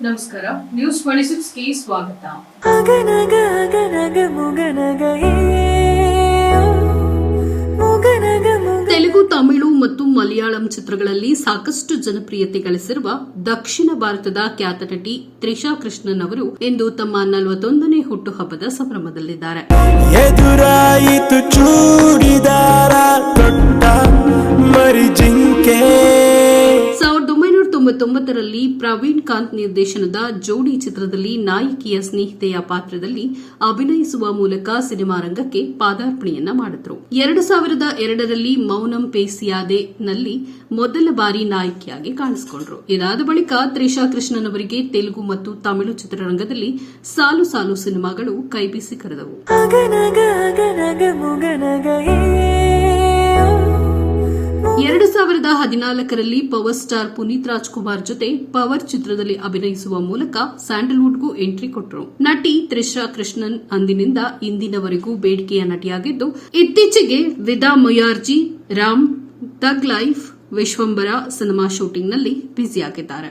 ನಮಸ್ಕಾರ. News twenty ಸಿಕ್ಸ್ಗೆ ಸ್ವಾಗತ. ಅಗನಗ ಅಗನಗ ಮುಗನಗ ಏ ಮುಗನಗ ಮುಗ ತೆಲುಗು ತಮಿಳು ಮತ್ತು ಮಲಯಾಳಂ ಚಿತ್ರಗಳಲ್ಲಿ ಸಾಕಷ್ಟು ಜನಪ್ರಿಯತೆ ಗಳಿಸಿರುವ ದಕ್ಷಿಣ ಭಾರತದ ಖ್ಯಾತ ನಟಿ ತ್ರಿಷಾ ಕೃಷ್ಣನ್ ಅವರು ಇಂದು ತಮ್ಮ ನಲವತ್ತೊಂದನೇ ಹುಟ್ಟುಹಬ್ಬದ ಸಂಭ್ರಮದಲ್ಲಿದ್ದಾರೆ. ಎದುರಾಯಿತು ಚೂಡಿದಾರ ತೊಂಬತ್ತೊಂಬತ್ತರಲ್ಲಿ ಪ್ರವೀಣ್ ಕಾಂತ್ ನಿರ್ದೇಶನದ ಜೋಡಿ ಚಿತ್ರದಲ್ಲಿ ನಾಯಕಿಯ ಸ್ನೇಹಿತೆಯ ಪಾತ್ರದಲ್ಲಿ ಅಭಿನಯಿಸುವ ಮೂಲಕ ಸಿನಿಮಾ ರಂಗಕ್ಕೆ ಪಾದಾರ್ಪಣೆಯನ್ನ ಮಾಡಿದ್ರು. ಎರಡು ಸಾವಿರದ ಎರಡರಲ್ಲಿ ಮೌನಂ ಪೇಸಿಯಾದೆ ನಲ್ಲಿ ಮೊದಲ ಬಾರಿ ನಾಯಕಿಯಾಗಿ ಕಾಣಿಸಿಕೊಂಡ್ರು. ಇದಾದ ಬಳಿಕ ತ್ರಿಷಾ ಕೃಷ್ಣನ್ ಅವರಿಗೆ ತೆಲುಗು ಮತ್ತು ತಮಿಳು ಚಿತ್ರರಂಗದಲ್ಲಿ ಸಾಲು ಸಾಲು ಸಿನಿಮಾಗಳು ಕೈಬೀಸಿ ಕರೆದವು. ಎರಡು ಸಾವಿರದ ಹದಿನಾಲ್ಕರಲ್ಲಿ ಪವರ್ ಸ್ಟಾರ್ ಪುನೀತ್ ರಾಜ್ಕುಮಾರ್ ಜೊತೆ ಪವರ್ ಚಿತ್ರದಲ್ಲಿ ಅಭಿನಯಿಸುವ ಮೂಲಕ ಸ್ಯಾಂಡಲ್ವುಡ್ಗೂ ಎಂಟ್ರಿ ಕೊಟ್ಟರು ನಟಿ ತ್ರಿಷಾ ಕೃಷ್ಣನ್ ಅಂದಿನಿಂದ ಇಂದಿನವರೆಗೂ ಬೇಡಿಕೆಯ ನಟಿಯಾಗಿದ್ದು, ಇತ್ತೀಚೆಗೆ Vidaamuyarchi, Ram thug life Vishwambhara cinema ಶೂಟಿಂಗ್ನಲ್ಲಿ ಬ್ಯುಸಿಯಾಗಿದ್ದಾರೆ.